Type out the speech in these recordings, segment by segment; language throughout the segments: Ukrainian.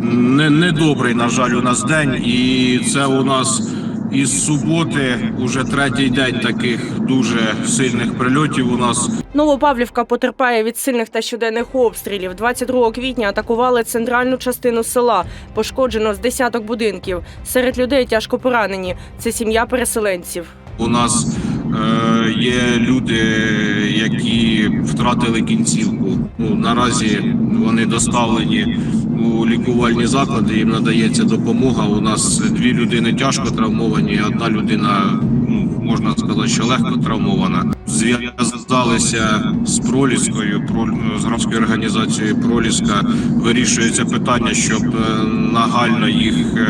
не, недобрий, на жаль, у нас день, і це у нас із суботи уже третій день таких дуже сильних прильотів. У нас Новопавлівка потерпає від сильних та щоденних обстрілів. 22 квітня атакували центральну частину села. Пошкоджено з десяток будинків. Серед людей тяжко поранені. Це сім'я переселенців. у нас є люди, які втратили кінцівку. Ну, наразі вони доставлені у лікувальні заклади. Їм надається допомога. У нас дві людини тяжко травмовані, одна людина, ну можна сказати, що легко травмована. Зв'язалися з Проліскою, Про- з громадською організацією Проліска. Вирішується питання, щоб е, нагально їх е,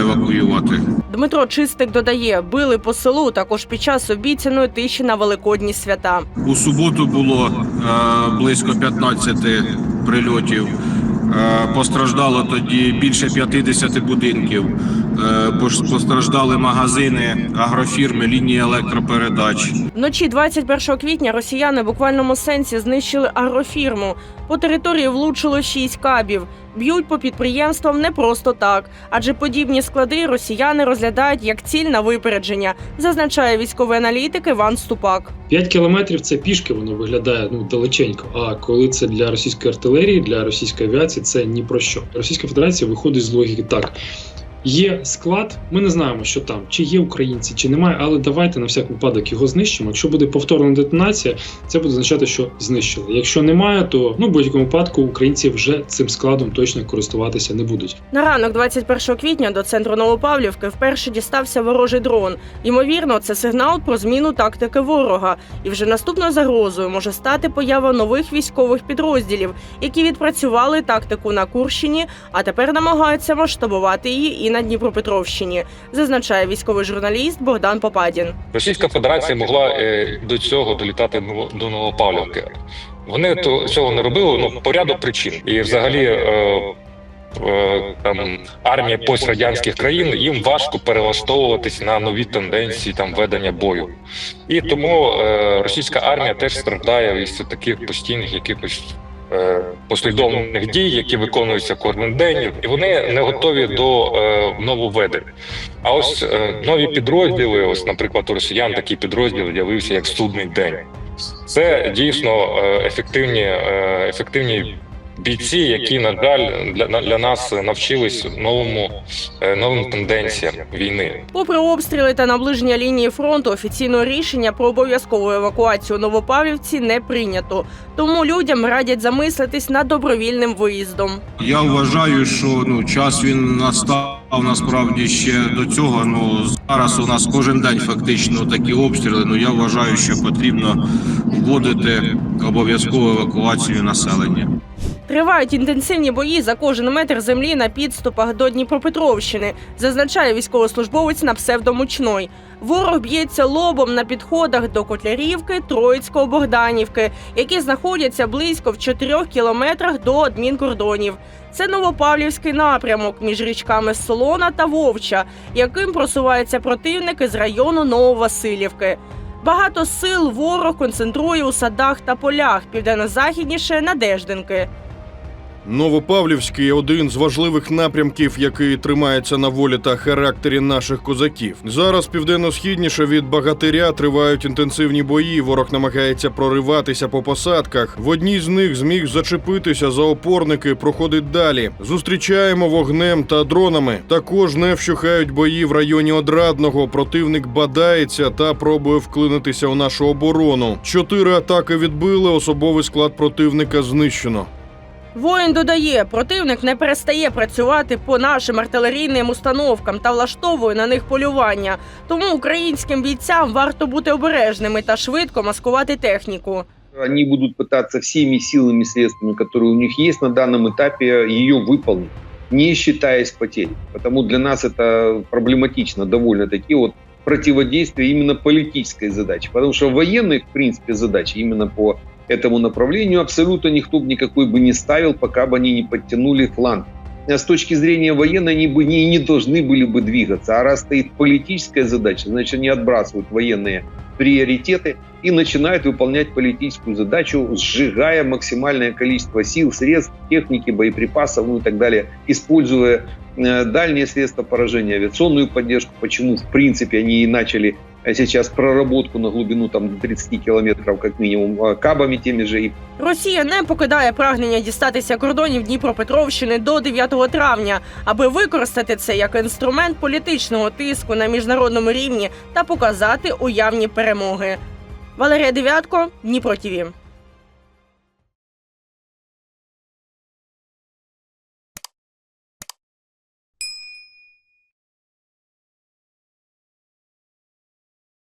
евакуювати. Дмитро Чистик додає, били по селу також під час обіцяної тиші на великодні свята. У суботу було е, близько 15 прильотів. Е, постраждало тоді більше 50 будинків. Е, постраждали магазини, агрофірми, лінії електропередач. Вночі 21 квітня росіяни в буквальному сенсі знищили агрофірму. По території влучило шість кабів. Б'ють по підприємствам не просто так, адже подібні склади росіяни розглядають як ціль на випередження, зазначає військовий аналітик Іван Ступак. 5 кілометрів це пішки, воно виглядає ну далеченько. А коли це для російської артилерії, для російської авіації, це ні про що. Російська Федерація виходить з логіки так. Є склад, ми не знаємо, що там, чи є українці, чи немає, але давайте на всяк випадок його знищимо. Якщо буде повторна детонація, це буде означати, що знищили. Якщо немає, то ну будь-якому випадку українці вже цим складом точно користуватися не будуть. На ранок 21 квітня до центру Новопавлівки вперше дістався ворожий дрон. Ймовірно, це сигнал про зміну тактики ворога. І вже наступною загрозою може стати поява нових військових підрозділів, які відпрацювали тактику на Курщині, а тепер намагаються масштабувати її і на Дніпропетровщині, зазначає військовий журналіст Богдан Попадін. Російська Федерація могла е, до цього долітати до Новопавлівки. Вони то цього не робили ну по ряду причин. І взагалі е, е, там армія пострадянських країн їм важко перелаштовуватись на нові тенденції там ведення бою. І тому е, російська армія теж страждає із таких постійних якихось. Е, Послідовних дій, які виконуються кожен день, і вони не готові до е, нововведень. А ось е, нові підрозділи, ось, наприклад, у росіян такий підрозділ з'явився як судний день. Це дійсно ефективні, ефективні бійці, які, на жаль, для, для нас навчились новому е, новим тенденціям війни. Попри обстріли та наближення лінії фронту, офіційного рішення про обов'язкову евакуацію Новопавлівці не прийнято. Тому людям радять замислитись над добровільним виїздом. Я вважаю, що ну час він настав насправді ще до цього. Ну зараз у нас кожен день фактично такі обстріли. Ну я вважаю, що потрібно вводити обов'язкову евакуацію населення. Тривають інтенсивні бої за кожен метр землі на підступах до Дніпропетровщини, зазначає військовослужбовець на псевдомучной. Ворог б'ється лобом на підходах до Котлярівки, Троїцького, Богданівки, які знаходяться близько в 4 кілометрах до адмінкордонів. Це Новопавлівський напрямок між річками Солона та Вовча, яким просуваються противники з району Нововасилівки. Багато сил ворог концентрує у садах та полях, південно-західніше Надеждинки. Новопавлівський один з важливих напрямків, який тримається на волі та характері наших козаків. Зараз південно-східніше від Багатиря тривають інтенсивні бої. Ворог намагається прориватися по посадках. В одній з них зміг зачепитися за опорники, проходить далі. Зустрічаємо вогнем та дронами. Також не вщухають бої в районі Одрадного. Противник бадається та пробує вклинитися у нашу оборону. Чотири атаки відбили. Особовий склад противника знищено. Воїн додає, противник не перестає працювати по нашим артилерійним установкам та влаштовує на них полювання. Тому українським бійцям варто бути обережними та швидко маскувати техніку. Они будут пытаться всеми силами и средствами, которые у них есть на данном этапе, ее выполнить, не считаясь потерь. Потому для нас это проблематично довольно-таки вот противодействие именно политической задачи. Потому что военных, в принципе, задачи именно по этому направлению абсолютно никто бы никакой бы не ставил, пока бы они не подтянули фланг э, с точки зрения военной они бы не, не должны были бы двигаться. А раз стоит политическая задача, значит, они отбрасывают военные приоритеты и начинают выполнять политическую задачу, сжигая максимальное количество сил, средств, техники, боеприпасов, ну и так далее, используя э, дальние средства поражения, авиационную поддержку, почему, в принципе, они и начали сейчас проработку на глубину там, до 30 кілометрів, як мінімум, кабами тими же и Росія не покидає прагнення дістатися кордонів Дніпропетровщини до 9 травня, аби використати це як інструмент політичного тиску на міжнародному рівні та показати уявні перемоги. Валерія Дев'ятко, Дніпро ТІВІ.